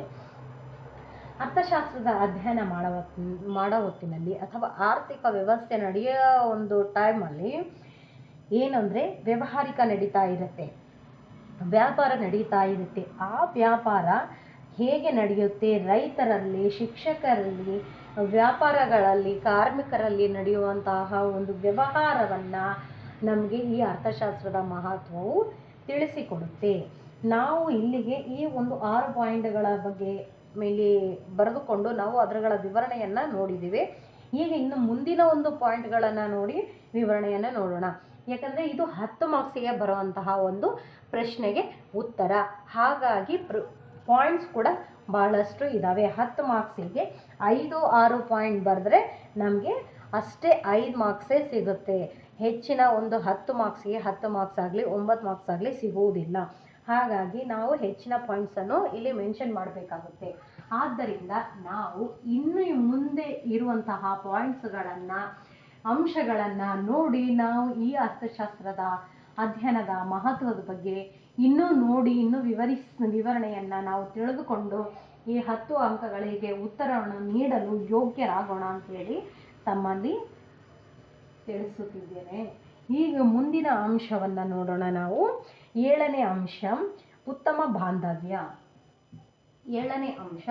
ಅರ್ಥಶಾಸ್ತ್ರದ ಅಧ್ಯಯನ ಮಾಡೋ ಮಾಡೋ ಹೊತ್ತಿನಲ್ಲಿ ಅಥವಾ ಆರ್ಥಿಕ ವ್ಯವಸ್ಥೆ ನಡೆಯೋ ಒಂದು ಟೈಮಲ್ಲಿ ಏನಂದರೆ ವ್ಯವಹಾರಿಕ ನಡೀತಾ ಇರುತ್ತೆ. ವ್ಯಾಪಾರ ನಡೀತಾ ಇರುತ್ತೆ. ಆ ವ್ಯಾಪಾರ ಹೇಗೆ ನಡೆಯುತ್ತೆ? ರೈತರಲ್ಲಿ, ಶಿಕ್ಷಕರಲ್ಲಿ, ವ್ಯಾಪಾರಗಳಲ್ಲಿ, ಕಾರ್ಮಿಕರಲ್ಲಿ ನಡೆಯುವಂತಹ ಒಂದು ವ್ಯವಹಾರವನ್ನು ನಮಗೆ ಈ ಅರ್ಥಶಾಸ್ತ್ರದ ಮಹತ್ವವು ತಿಳಿಸಿಕೊಡುತ್ತೆ. ನಾವು ಇಲ್ಲಿಗೆ ಈ ಒಂದು ಆರು ಪಾಯಿಂಟ್ಗಳ ಬಗ್ಗೆ ಮೇಲೆ ಬರೆದುಕೊಂಡು ನಾವು ಅದರಗಳ ವಿವರಣೆಯನ್ನು ನೋಡಿದ್ದೀವಿ. ಈಗ ಇನ್ನು ಮುಂದಿನ ಒಂದು ಪಾಯಿಂಟ್ಗಳನ್ನು ನೋಡಿ ವಿವರಣೆಯನ್ನು ನೋಡೋಣ. ಯಾಕಂದರೆ ಇದು ಹತ್ತು ಮಾರ್ಕ್ಸಿಗೆ ಬರುವಂತಹ ಒಂದು ಪ್ರಶ್ನೆಗೆ ಉತ್ತರ. ಹಾಗಾಗಿ ಪ್ರ ಪಾಯಿಂಟ್ಸ್ ಕೂಡ ಭಾಳಷ್ಟು ಇದ್ದಾವೆ ಹತ್ತು ಮಾರ್ಕ್ಸಿಗೆ ಐದು, ಆರು ಪಾಯಿಂಟ್ ಬರೆದ್ರೆ ನಮಗೆ ಅಷ್ಟೇ ಐದು ಮಾರ್ಕ್ಸೇ ಸಿಗುತ್ತೆ. ಹೆಚ್ಚಿನ ಒಂದು ಹತ್ತು ಮಾರ್ಕ್ಸಿಗೆ ಹತ್ತು ಮಾರ್ಕ್ಸ್ ಆಗಲಿ, ಒಂಬತ್ತು ಮಾರ್ಕ್ಸ್ ಆಗಲಿ ಸಿಗುವುದಿಲ್ಲ. ಹಾಗಾಗಿ ನಾವು ಹೆಚ್ಚಿನ ಪಾಯಿಂಟ್ಸನ್ನು ಇಲ್ಲಿ ಮೆನ್ಷನ್ ಮಾಡಬೇಕಾಗುತ್ತೆ. ಆದ್ದರಿಂದ ನಾವು ಇನ್ನು ಮುಂದೆ ಇರುವಂತಹ ಪಾಯಿಂಟ್ಸ್ಗಳನ್ನು ಅಂಶಗಳನ್ನು ನೋಡಿ ನಾವು ಈ ಅರ್ಥಶಾಸ್ತ್ರದ ಅಧ್ಯಯನದ ಮಹತ್ವದ ಬಗ್ಗೆ ಇನ್ನೂ ನೋಡಿ, ಇನ್ನೂ ವಿವರಿಸ್, ವಿವರಣೆಯನ್ನು ನಾವು ತಿಳಿದುಕೊಂಡು ಈ ಹತ್ತು ಅಂಕಗಳಿಗೆ ಉತ್ತರವನ್ನು ನೀಡಲು ಯೋಗ್ಯರಾಗೋಣ ಅಂತೇಳಿ ತಮ್ಮಲ್ಲಿ ತಿಳಿಸುತ್ತಿದ್ದೇನೆ. ಈಗ ಮುಂದಿನ ಅಂಶವನ್ನು ನೋಡೋಣ ನಾವು. ಏಳನೇ ಅಂಶ, ಉತ್ತಮ ಬಾಂಧವ್ಯ. ಏಳನೇ ಅಂಶ,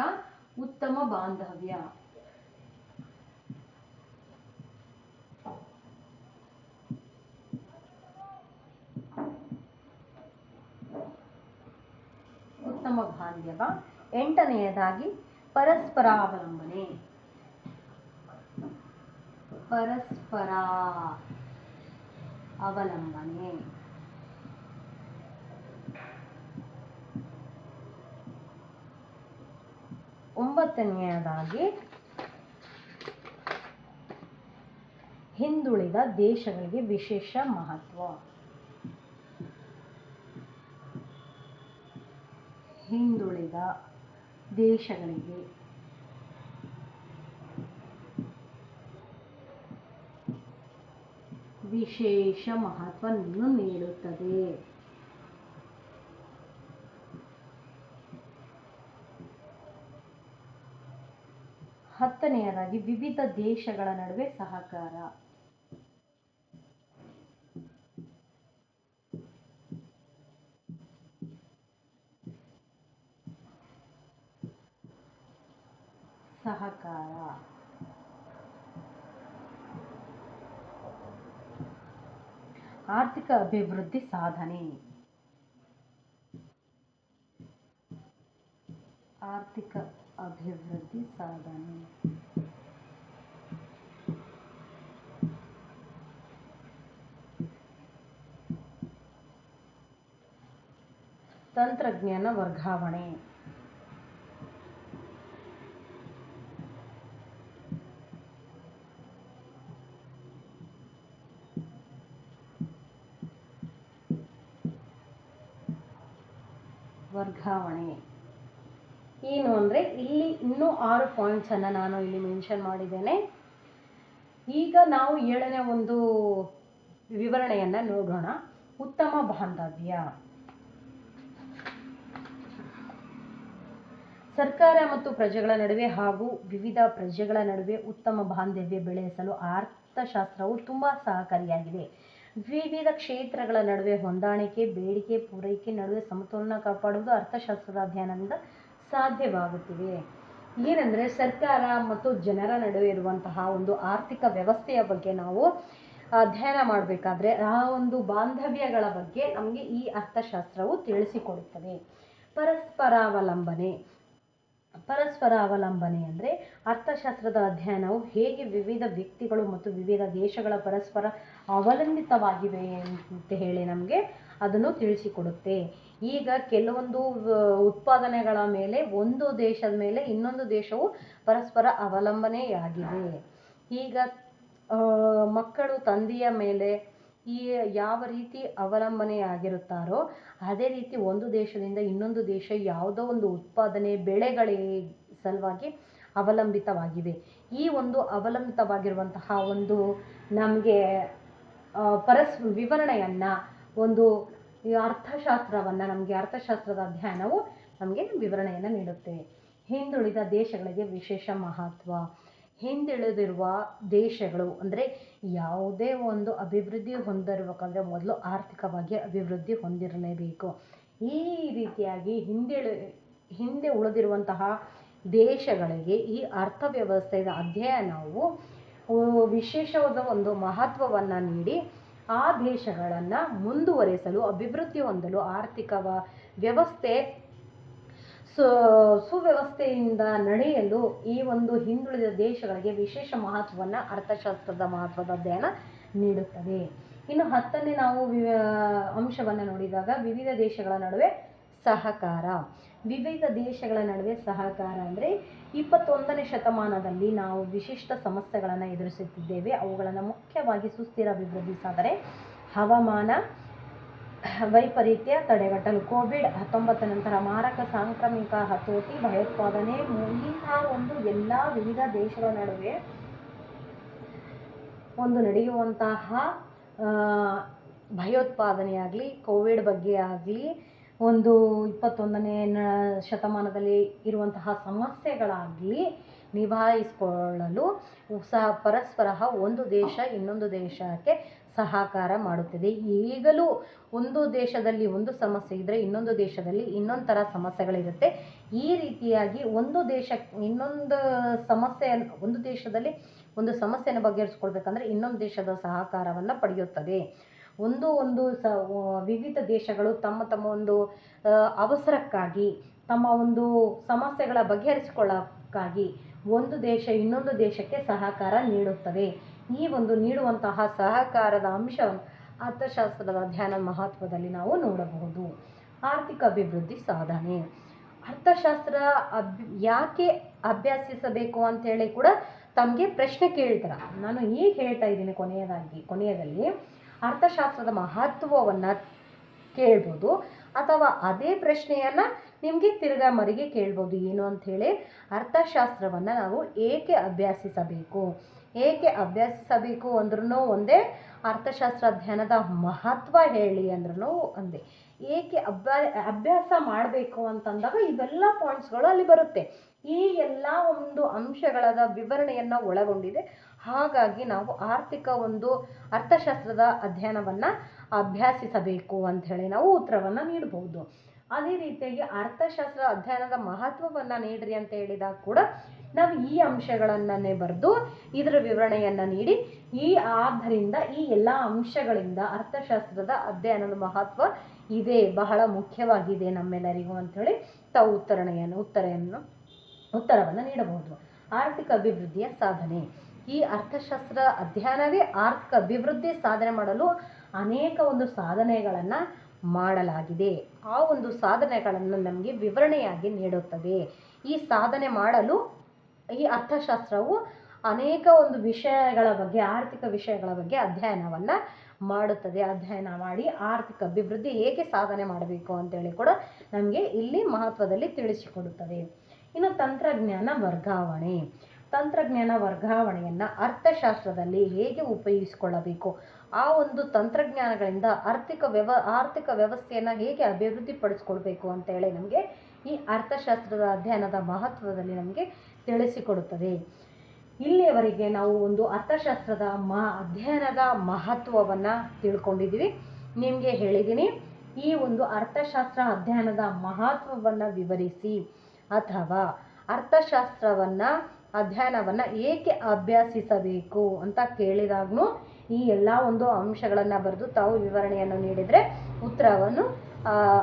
ಉತ್ತಮ ಬಾಂಧವ್ಯ. ಉತ್ತಮ ಬಾಂಧವ್ಯ ಎಂಟನೆಯದಾಗಿ ಪರಸ್ಪರ ಅವಲಂಬನೆ ಪರಸ್ಪರ ಅವಲಂಬನೆ. ಒಂಬತ್ತನೆಯದಾಗಿ ಹಿಂದುಳಿದ ದೇಶಗಳಿಗೆ ವಿಶೇಷ ಮಹತ್ವ. ಹಿಂದುಳಿದ ದೇಶಗಳಿಗೆ. ವಿಶೇಷ ಮಹತ್ವವನ್ನು ನೀಡುತ್ತದೆ. ಹತ್ತನೆಯದಾಗಿ ವಿವಿಧ ದೇಶಗಳ ನಡುವೆ ಸಹಕಾರ. ಆರ್ಥಿಕ ಅಭಿವೃದ್ಧಿ ಸಾಧನೆ ಆರ್ಥಿಕ ಅಭಿವೃದ್ಧಿ ಸಾಧನೆ ತಂತ್ರಜ್ಞಾನ ವರ್ಗಾವಣೆ ವರ್ಗಾವಣೆ. ಏನು ಅಂದರೆ ಇಲ್ಲಿ ಇನ್ನೂ ಆರು ಪಾಯಿಂಟ್ಸನ್ನು ನಾನು ಇಲ್ಲಿ ಮೆನ್ಷನ್ ಮಾಡಿದ್ದೇನೆ. ಈಗ ನಾವು ಏಳನೇ ಒಂದು ವಿವರಣೆಯನ್ನು ನೋಡೋಣ. ಉತ್ತಮ ಬಾಂಧವ್ಯ. ಸರ್ಕಾರ ಮತ್ತು ಪ್ರಜೆಗಳ ನಡುವೆ ಹಾಗೂ ವಿವಿಧ ಪ್ರಜೆಗಳ ನಡುವೆ ಉತ್ತಮ ಬಾಂಧವ್ಯ ಬೆಳೆಸಲು ಅರ್ಥಶಾಸ್ತ್ರವು ತುಂಬ ಸಹಕಾರಿಯಾಗಿದೆ. ವಿವಿಧ ಕ್ಷೇತ್ರಗಳ ನಡುವೆ ಹೊಂದಾಣಿಕೆ, ಬೇಡಿಕೆ, ಪೂರೈಕೆ, ನಡುವೆ ಸಮತೋಲನ ಕಾಪಾಡುವುದು ಅರ್ಥಶಾಸ್ತ್ರದ ಅಧ್ಯಯನದಿಂದ ಸಾಧ್ಯವಾಗುತ್ತಿವೆ. ಏನಂದರೆ ಸರ್ಕಾರ ಮತ್ತು ಜನರ ನಡುವೆ ಇರುವಂತಹ ಒಂದು ಆರ್ಥಿಕ ವ್ಯವಸ್ಥೆಯ ಬಗ್ಗೆ ನಾವು ಅಧ್ಯಯನ ಮಾಡಬೇಕಾದ್ರೆ ಆ ಒಂದು ಬಾಂಧವ್ಯಗಳ ಬಗ್ಗೆ ನಮಗೆ ಈ ಅರ್ಥಶಾಸ್ತ್ರವು ತಿಳಿಸಿಕೊಡುತ್ತದೆ. ಪರಸ್ಪರ ಅವಲಂಬನೆ ಪರಸ್ಪರ ಅವಲಂಬನೆ ಅಂದರೆ ಅರ್ಥಶಾಸ್ತ್ರದ ಅಧ್ಯಯನವು ಹೇಗೆ ವಿವಿಧ ವ್ಯಕ್ತಿಗಳು ಮತ್ತು ವಿವಿಧ ದೇಶಗಳ ಪರಸ್ಪರ ಅವಲಂಬಿತವಾಗಿವೆ ಅಂತ ಹೇಳಿ ನಮಗೆ ಅದನ್ನು ತಿಳಿಸಿಕೊಡುತ್ತೆ. ಈಗ ಕೆಲವೊಂದು ಉತ್ಪಾದನೆಗಳ ಮೇಲೆ ಒಂದು ದೇಶದ ಮೇಲೆ ಇನ್ನೊಂದು ದೇಶವು ಪರಸ್ಪರ ಅವಲಂಬನೆಯಾಗಿದೆ. ಈಗ ಮಕ್ಕಳು ತಂದೆಯ ಮೇಲೆ ಈ ಯಾವ ರೀತಿ ಅವಲಂಬನೆಯಾಗಿರುತ್ತಾರೋ, ಅದೇ ರೀತಿ ಒಂದು ದೇಶದಿಂದ ಇನ್ನೊಂದು ದೇಶ ಯಾವುದೋ ಒಂದು ಉತ್ಪಾದನೆ ಬೆಳೆಗಳಿಗೆ ಸಲುವಾಗಿ ಅವಲಂಬಿತವಾಗಿವೆ. ಈ ಒಂದು ಅವಲಂಬಿತವಾಗಿರುವಂತಹ ಒಂದು ನಮಗೆ ಪರಸ್ ವಿವರಣೆಯನ್ನು, ಒಂದು ಅರ್ಥಶಾಸ್ತ್ರವನ್ನು, ನಮಗೆ ಅರ್ಥಶಾಸ್ತ್ರದ ಅಧ್ಯಯನವು ನಮಗೆ ವಿವರಣೆಯನ್ನು ನೀಡುತ್ತೆ. ಹಿಂದುಳಿದ ದೇಶಗಳಿಗೆ ವಿಶೇಷ ಮಹತ್ವ. ಹಿಂದುಳಿದಿರುವ ದೇಶಗಳು ಅಂದರೆ ಯಾವುದೇ ಒಂದು ಅಭಿವೃದ್ಧಿ ಹೊಂದಿರಬೇಕಂದ್ರೆ ಮೊದಲು ಆರ್ಥಿಕವಾಗಿ ಅಭಿವೃದ್ಧಿ ಹೊಂದಿರಲೇಬೇಕು. ಈ ರೀತಿಯಾಗಿ ಹಿಂದಿಳಿ, ಹಿಂದೆ ಉಳಿದಿರುವಂತಹ ದೇಶಗಳಿಗೆ ಈ ಅರ್ಥವ್ಯವಸ್ಥೆಯ ಅಧ್ಯಯನವು ವಿಶೇಷವಾದ ಒಂದು ಮಹತ್ವವನ್ನು ನೀಡಿ ಆ ದೇಶಗಳನ್ನು ಮುಂದುವರಿಸಲು, ಅಭಿವೃದ್ಧಿ ಹೊಂದಲು ಆರ್ಥಿಕ ವ್ಯವಸ್ಥೆ ಸುವ್ಯವಸ್ಥೆಯಿಂದ ನಡೆಯಲು ಈ ಒಂದು ಹಿಂದುಳಿದ ದೇಶಗಳಿಗೆ ವಿಶೇಷ ಮಹತ್ವವನ್ನು ಅರ್ಥಶಾಸ್ತ್ರದ ಮಹತ್ವದ ಅಧ್ಯಯನ ನೀಡುತ್ತದೆ. ಇನ್ನು ಹತ್ತನೇ ನಾವು ಅಂಶವನ್ನು ನೋಡಿದಾಗ ವಿವಿಧ ದೇಶಗಳ ನಡುವೆ ಸಹಕಾರ. ವಿವಿಧ ದೇಶಗಳ ನಡುವೆ ಸಹಕಾರ ಅಂದರೆ ಇಪ್ಪತ್ತೊಂದನೇ ಶತಮಾನದಲ್ಲಿ ನಾವು ವಿಶಿಷ್ಟ ಸಮಸ್ಯೆಗಳನ್ನು ಎದುರಿಸುತ್ತಿದ್ದೇವೆ. ಅವುಗಳನ್ನು ಮುಖ್ಯವಾಗಿ ಸುಸ್ಥಿರ ಅಭಿವೃದ್ಧಿ ಸಾಧನೆ ಹವಾಮಾನ ವೈಪರೀತ್ಯ ತಡೆಗಟ್ಟಲು ಕೋವಿಡ್ ಹತ್ತೊಂಬತ್ತ ನಂತರ ಮಾರಕ ಸಾಂಕ್ರಾಮಿಕ ಹತೋಟಿ, ಭಯೋತ್ಪಾದನೆ ಇಂತಹ ಒಂದು ಎಲ್ಲ ವಿವಿಧ ದೇಶಗಳ ನಡುವೆ ಒಂದು ನಡೆಯುವಂತಹ ಭಯೋತ್ಪಾದನೆ ಭಯೋತ್ಪಾದನೆಯಾಗಲಿ ಕೋವಿಡ್ ಬಗ್ಗೆ ಆಗಲಿ, ಒಂದು ಇಪ್ಪತ್ತೊಂದನೇ ಶತಮಾನದಲ್ಲಿ ಇರುವಂತಹ ಸಮಸ್ಯೆಗಳಾಗಲಿ ನಿಭಾಯಿಸಿಕೊಳ್ಳಲು ಸಹ ಪರಸ್ಪರ ಒಂದು ದೇಶ ಇನ್ನೊಂದು ದೇಶಕ್ಕೆ ಸಹಕಾರ ಮಾಡುತ್ತಿದೆ. ಈಗಲೂ ಒಂದು ದೇಶದಲ್ಲಿ ಒಂದು ಸಮಸ್ಯೆ ಇದ್ದರೆ ಇನ್ನೊಂದು ದೇಶದಲ್ಲಿ ಇನ್ನೊಂದು ಥರ ಸಮಸ್ಯೆಗಳಿರುತ್ತೆ. ಈ ರೀತಿಯಾಗಿ ಒಂದು ದೇಶ, ಇನ್ನೊಂದು ಸಮಸ್ಯೆ, ಒಂದು ದೇಶದಲ್ಲಿ ಒಂದು ಸಮಸ್ಯೆಯನ್ನು ಬಗೆಹರಿಸ್ಕೊಳ್ಬೇಕಂದ್ರೆ ಇನ್ನೊಂದು ದೇಶದ ಸಹಕಾರವನ್ನು ಪಡೆಯುತ್ತದೆ. ಒಂದು ಒಂದು ಸ ವಿವಿಧ ದೇಶಗಳು ತಮ್ಮ ತಮ್ಮ ಒಂದು ಅವಸರಕ್ಕಾಗಿ, ತಮ್ಮ ಒಂದು ಸಮಸ್ಯೆಗಳ ಬಗೆಹರಿಸಿಕೊಳ್ಳಕ್ಕಾಗಿ ಒಂದು ದೇಶ ಇನ್ನೊಂದು ದೇಶಕ್ಕೆ ಸಹಕಾರ ನೀಡುತ್ತವೆ. ಈ ಒಂದು ನೀಡುವಂತಹ ಸಹಕಾರದ ಅಂಶವನ್ನು ಅರ್ಥಶಾಸ್ತ್ರದ ಧ್ಯಾನ ಮಹತ್ವದಲ್ಲಿ ನಾವು ನೋಡಬಹುದು. ಆರ್ಥಿಕ ಅಭಿವೃದ್ಧಿ ಸಾಧನೆ. ಅರ್ಥಶಾಸ್ತ್ರ ಅಭ್, ಯಾಕೆ ಅಭ್ಯಾಸಿಸಬೇಕು ಅಂತೇಳಿ ಕೂಡ ತಮಗೆ ಪ್ರಶ್ನೆ ಕೇಳ್ತಾರೆ. ನಾನು ಈಗ ಹೇಳ್ತಾ ಇದ್ದೀನಿ ಕೊನೆಯದಾಗಿ, ಕೊನೆಯದಲ್ಲಿ ಅರ್ಥಶಾಸ್ತ್ರದ ಮಹತ್ವವನ್ನು ಕೇಳ್ಬೋದು ಅಥವಾ ಅದೇ ಪ್ರಶ್ನೆಯನ್ನು ನಿಮಗೆ ತಿರ್ಗಾ ಮರಿಗೆ ಕೇಳ್ಬೋದು ಏನು ಅಂಥೇಳಿ ಅರ್ಥಶಾಸ್ತ್ರವನ್ನು ನಾವು ಏಕೆ ಅಭ್ಯಾಸಿಸಬೇಕು? ಏಕೆ ಅಭ್ಯಾಸಿಸಬೇಕು ಅಂದ್ರೂ ಒಂದೇ ಅರ್ಥಶಾಸ್ತ್ರ ಅಧ್ಯಯನದ ಮಹತ್ವ ಹೇಳಿ ಅಂದ್ರೂ ಒಂದೇ. ಏಕೆ ಅಭ್ಯಾ, ಅಭ್ಯಾಸ ಮಾಡಬೇಕು ಅಂತಂದಾಗ ಇವೆಲ್ಲ ಪಾಯಿಂಟ್ಸ್ಗಳು ಅಲ್ಲಿ ಬರುತ್ತೆ. ಈ ಎಲ್ಲ ಒಂದು ಅಂಶಗಳದ ವಿವರಣೆಯನ್ನು ಒಳಗೊಂಡಿದೆ. ಹಾಗಾಗಿ ನಾವು ಆರ್ಥಿಕ ಒಂದು ಅರ್ಥಶಾಸ್ತ್ರದ ಅಧ್ಯಯನವನ್ನು ಅಭ್ಯಾಸಿಸಬೇಕು ಅಂಥೇಳಿ ನಾವು ಉತ್ತರವನ್ನು ನೀಡಬಹುದು ಅದೇ ರೀತಿಯಾಗಿ ಅರ್ಥಶಾಸ್ತ್ರ ಅಧ್ಯಯನದ ಮಹತ್ವವನ್ನು ನೀಡ್ರಿ ಅಂತ ಹೇಳಿದಾಗ ಕೂಡ ನಾವು ಈ ಅಂಶಗಳನ್ನೇ ಬರೆದು ಇದರ ವಿವರಣೆಯನ್ನು ನೀಡಿ, ಈ ಆದ್ದರಿಂದ ಈ ಎಲ್ಲ ಅಂಶಗಳಿಂದ ಅರ್ಥಶಾಸ್ತ್ರದ ಅಧ್ಯಯನದ ಮಹತ್ವ ಇದೆ, ಬಹಳ ಮುಖ್ಯವಾಗಿದೆ ನಮ್ಮೆಲ್ಲರಿಗೂ ಅಂಥೇಳಿ ತಾವು ಉತ್ತರಣೆಯನ್ನು, ಉತ್ತರೆಯನ್ನು, ಉತ್ತರವನ್ನು ನೀಡಬಹುದು. ಆರ್ಥಿಕ ಅಭಿವೃದ್ಧಿಯ ಸಾಧನೆ. ಈ ಅರ್ಥಶಾಸ್ತ್ರ ಅಧ್ಯಯನವೇ ಆರ್ಥಿಕ ಅಭಿವೃದ್ಧಿ ಸಾಧನೆ ಮಾಡಲು ಅನೇಕ ಒಂದು ಸಾಧನೆಗಳನ್ನು ಮಾಡಲಾಗಿದೆ. ಆ ಒಂದು ಸಾಧನೆಗಳನ್ನು ನಮಗೆ ವಿವರಣೆಯಾಗಿ ನೀಡುತ್ತದೆ ಈ ಸಾಧನೆ ಮಾಡಲು ಈ ಅರ್ಥಶಾಸ್ತ್ರವು ಅನೇಕ ಒಂದು ವಿಷಯಗಳ ಬಗ್ಗೆ, ಆರ್ಥಿಕ ವಿಷಯಗಳ ಬಗ್ಗೆ ಅಧ್ಯಯನವನ್ನು ಮಾಡುತ್ತದೆ. ಅಧ್ಯಯನ ಮಾಡಿ ಆರ್ಥಿಕ ಅಭಿವೃದ್ಧಿ ಹೇಗೆ ಸಾಧನೆ ಮಾಡಬೇಕು ಅಂತೇಳಿ ಕೂಡ ನಮಗೆ ಇಲ್ಲಿ ಮಹತ್ವದಲ್ಲಿ ತಿಳಿಸಿಕೊಡುತ್ತದೆ. ಇನ್ನು ತಂತ್ರಜ್ಞಾನ ವರ್ಗಾವಣೆ. ತಂತ್ರಜ್ಞಾನ ವರ್ಗಾವಣೆಯನ್ನು ಅರ್ಥಶಾಸ್ತ್ರದಲ್ಲಿ ಹೇಗೆ ಉಪಯೋಗಿಸಿಕೊಳ್ಳಬೇಕು? ಆ ಒಂದು ತಂತ್ರಜ್ಞಾನಗಳಿಂದ ಆರ್ಥಿಕ ವ್ಯವ, ಆರ್ಥಿಕ ವ್ಯವಸ್ಥೆಯನ್ನು ಹೇಗೆ ಅಭಿವೃದ್ಧಿಪಡಿಸ್ಕೊಳ್ಬೇಕು ಅಂತೇಳಿ ನಮಗೆ ಈ ಅರ್ಥಶಾಸ್ತ್ರದ ಅಧ್ಯಯನದ ಮಹತ್ವದಲ್ಲಿ ನಮಗೆ ತಿಳಿಸಿಕೊಡುತ್ತದೆ. ಇಲ್ಲಿಯವರೆಗೆ ನಾವು ಒಂದು ಅರ್ಥಶಾಸ್ತ್ರದ ಮ ಅಧ್ಯಯನದ ಮಹತ್ವವನ್ನು ತಿಳ್ಕೊಂಡಿದ್ದೀವಿ. ನಿಮಗೆ ಹೇಳಿದ್ದೀನಿ, ಈ ಒಂದು ಅರ್ಥಶಾಸ್ತ್ರ ಅಧ್ಯಯನದ ಮಹತ್ವವನ್ನು ವಿವರಿಸಿ, ಅಥವಾ ಅರ್ಥಶಾಸ್ತ್ರವನ್ನು, ಅಧ್ಯಯನವನ್ನು ಏಕೆ ಅಭ್ಯಾಸಿಸಬೇಕು ಅಂತ ಕೇಳಿದಾಗೂ ಈ ಎಲ್ಲ ಒಂದು ಅಂಶಗಳನ್ನು ಬರೆದು ತಾವು ವಿವರಣೆಯನ್ನು ನೀಡಿದರೆ ಉತ್ತರವನ್ನು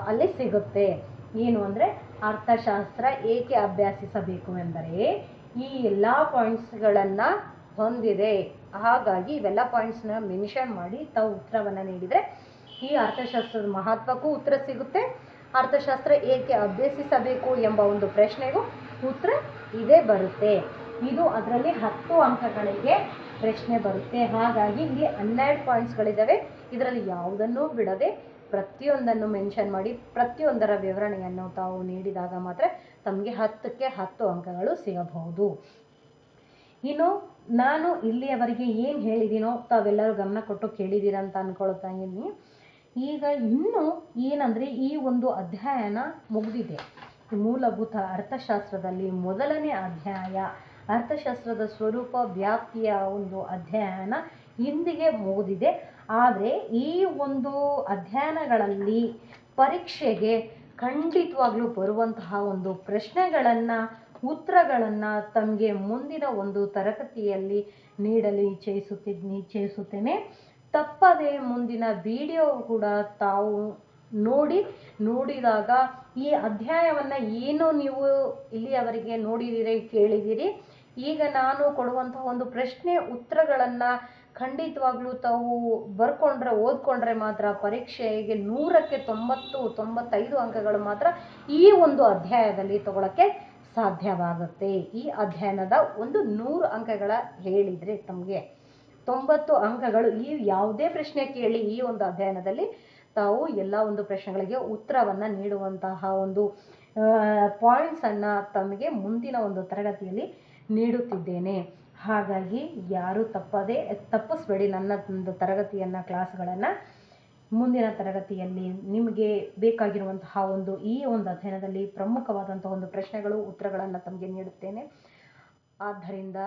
ಅಲ್ಲಿ ಸಿಗುತ್ತೆ. ಏನು ಅಂದರೆ ಅರ್ಥಶಾಸ್ತ್ರ ಏಕೆ ಅಭ್ಯಾಸಿಸಬೇಕು ಎಂದರೆ, ಈ ಎಲ್ಲ ಪಾಯಿಂಟ್ಸ್ಗಳನ್ನು ಹೊಂದಿದೆ. ಹಾಗಾಗಿ ಇವೆಲ್ಲ ಪಾಯಿಂಟ್ಸ್ನ ಮೆನ್ಷನ್ ಮಾಡಿ ತಾವು ಉತ್ತರವನ್ನು ನೀಡಿದರೆ ಈ ಅರ್ಥಶಾಸ್ತ್ರದ ಮಹತ್ವಕ್ಕೂ ಉತ್ತರ ಸಿಗುತ್ತೆ. ಅರ್ಥಶಾಸ್ತ್ರ ಏಕೆ ಅಭ್ಯಸಿಸಬೇಕು ಎಂಬ ಒಂದು ಪ್ರಶ್ನೆಗೂ ಉತ್ತರ ಇದೇ ಬರುತ್ತೆ. ಇದು ಅದರಲ್ಲಿ ಹತ್ತು ಅಂಕಗಳಿಗೆ ಪ್ರಶ್ನೆ ಬರುತ್ತೆ. ಹಾಗಾಗಿ ಇಲ್ಲಿ ಹನ್ನೆರಡು ಪಾಯಿಂಟ್ಸ್ಗಳಿದ್ದಾವೆ ಇದರಲ್ಲಿ ಯಾವುದನ್ನೂ ಬಿಡದೆ ಪ್ರತಿಯೊಂದನ್ನು ಮೆನ್ಷನ್ ಮಾಡಿ ಪ್ರತಿಯೊಂದರ ವಿವರಣೆಯನ್ನು ತಾವು ನೀಡಿದಾಗ ಮಾತ್ರ ತಮಗೆ ಹತ್ತಕ್ಕೆ ಹತ್ತು ಅಂಕಗಳು ಸಿಗಬಹುದು. ಇನ್ನು ನಾನು ಇಲ್ಲಿಯವರೆಗೆ ಏನು ಹೇಳಿದ್ದೀನೋ ತಾವೆಲ್ಲರೂ ಗಮನ ಕೊಟ್ಟು ಕೇಳಿದ್ದೀರ ಅಂತ ಅನ್ಕೊಳ್ತಾ ಇದ್ದೀನಿ. ಈಗ ಇನ್ನು ಏನಂದರೆ ಈ ಒಂದು ಅಧ್ಯಯನ ಮುಗಿದಿದೆ. ಮೂಲಭೂತ ಅರ್ಥಶಾಸ್ತ್ರದಲ್ಲಿ ಮೊದಲನೇ ಅಧ್ಯಾಯ ಅರ್ಥಶಾಸ್ತ್ರದ ಸ್ವರೂಪ ವ್ಯಾಪ್ತಿಯ ಒಂದು ಅಧ್ಯಯನ ಇಂದಿಗೆ ಮುಗಿದಿದೆ. ಆದರೆ ಈ ಒಂದು ಅಧ್ಯಯನಗಳಲ್ಲಿ ಪರೀಕ್ಷೆಗೆ ಖಂಡಿತವಾಗ್ಲೂ ಬರುವಂತಹ ಒಂದು ಪ್ರಶ್ನೆಗಳನ್ನು, ಉತ್ತರಗಳನ್ನು ತಮಗೆ ಮುಂದಿನ ಒಂದು ತರಗತಿಯಲ್ಲಿ ನೀಡಲು ಇಚ್ಛಿಸುತ್ತಿದ್ದೀನಿ ಇಚ್ಛಿಸುತ್ತೇನೆ. ತಪ್ಪದೆ ಮುಂದಿನ ವಿಡಿಯೋ ಕೂಡ ತಾವು ನೋಡಿ, ನೋಡಿದಾಗ ಈ ಅಧ್ಯಾಯವನ್ನು ಏನು ನೀವು ಇಲ್ಲಿಯವರೆಗೆ ನೋಡಿದಿರಿ, ಕೇಳಿದಿರಿ. ಈಗ ನಾನು ಕೊಡುವಂತಹ ಒಂದು ಪ್ರಶ್ನೆ, ಉತ್ತರಗಳನ್ನು ಖಂಡಿತವಾಗ್ಲೂ ತಾವು ಬರ್ಕೊಂಡ್ರೆ, ಓದ್ಕೊಂಡ್ರೆ ಮಾತ್ರ ಪರೀಕ್ಷೆಗೆ ನೂರಕ್ಕೆ ತೊಂಬತ್ತು, ತೊಂಬತ್ತೈದು ಅಂಕಗಳು ಮಾತ್ರ ಈ ಒಂದು ಅಧ್ಯಾಯದಲ್ಲಿ ತಗೊಳ್ಳೋಕ್ಕೆ ಸಾಧ್ಯವಾಗುತ್ತೆ. ಈ ಅಧ್ಯಯನದ ಒಂದು ನೂರು ಅಂಕಗಳ ಹೇಳಿದರೆ ತಮಗೆ ತೊಂಬತ್ತು ಅಂಕಗಳು ಈ ಯಾವುದೇ ಪ್ರಶ್ನೆ ಕೇಳಿ ಈ ಒಂದು ಅಧ್ಯಯನದಲ್ಲಿ ತಾವು ಎಲ್ಲ ಒಂದು ಪ್ರಶ್ನೆಗಳಿಗೆ ಉತ್ತರವನ್ನು ನೀಡುವಂತಹ ಒಂದು ಪಾಯಿಂಟ್ಸನ್ನು ತಮಗೆ ಮುಂದಿನ ಒಂದು ತರಗತಿಯಲ್ಲಿ ನೀಡುತ್ತಿದ್ದೇನೆ. ಹಾಗಾಗಿ ಯಾರೂ ತಪ್ಪದೆ, ತಪ್ಪಿಸ್ಬೇಡಿ ನನ್ನ ಒಂದು ತರಗತಿಯನ್ನು, ಕ್ಲಾಸ್ಗಳನ್ನು. ಮುಂದಿನ ತರಗತಿಯಲ್ಲಿ ನಿಮಗೆ ಬೇಕಾಗಿರುವಂತಹ ಒಂದು ಈ ಒಂದು ಅಧ್ಯಯನದಲ್ಲಿ ಪ್ರಮುಖವಾದಂಥ ಒಂದು ಪ್ರಶ್ನೆಗಳು, ಉತ್ತರಗಳನ್ನು ತಮಗೆ ನೀಡುತ್ತೇನೆ. ಆದ್ದರಿಂದ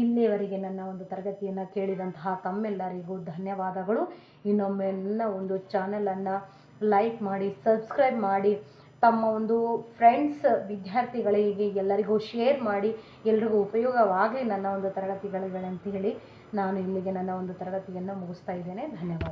ಇಲ್ಲಿಯವರೆಗೆ ನನ್ನ ಒಂದು ತರಗತಿಯನ್ನು ಕೇಳಿದಂತಹ ತಮ್ಮೆಲ್ಲರಿಗೂ ಧನ್ಯವಾದಗಳು. ಇನ್ನೊಮ್ಮೆ ನನ್ನ ಒಂದು ಚಾನಲನ್ನು ಲೈಕ್ ಮಾಡಿ, ಸಬ್ಸ್ಕ್ರೈಬ್ ಮಾಡಿ. ತಮ್ಮ ಒಂದು ಫ್ರೆಂಡ್ಸ್ ವಿದ್ಯಾರ್ಥಿಗಳಿಗೆ ಎಲ್ಲರಿಗೂ ಶೇರ್ ಮಾಡಿ, ಎಲ್ರಿಗೂ ಉಪಯೋಗವಾಗಲಿ ನನ್ನ ಒಂದು ತರಗತಿಗಳಿಗಳಂತ ಹೇಳಿ ನಾನು ಇಲ್ಲಿಗೆ ನನ್ನ ಒಂದು ತರಗತಿಯನ್ನು ಮುಗಿಸ್ತಾ ಇದ್ದೇನೆ. ಧನ್ಯವಾದ.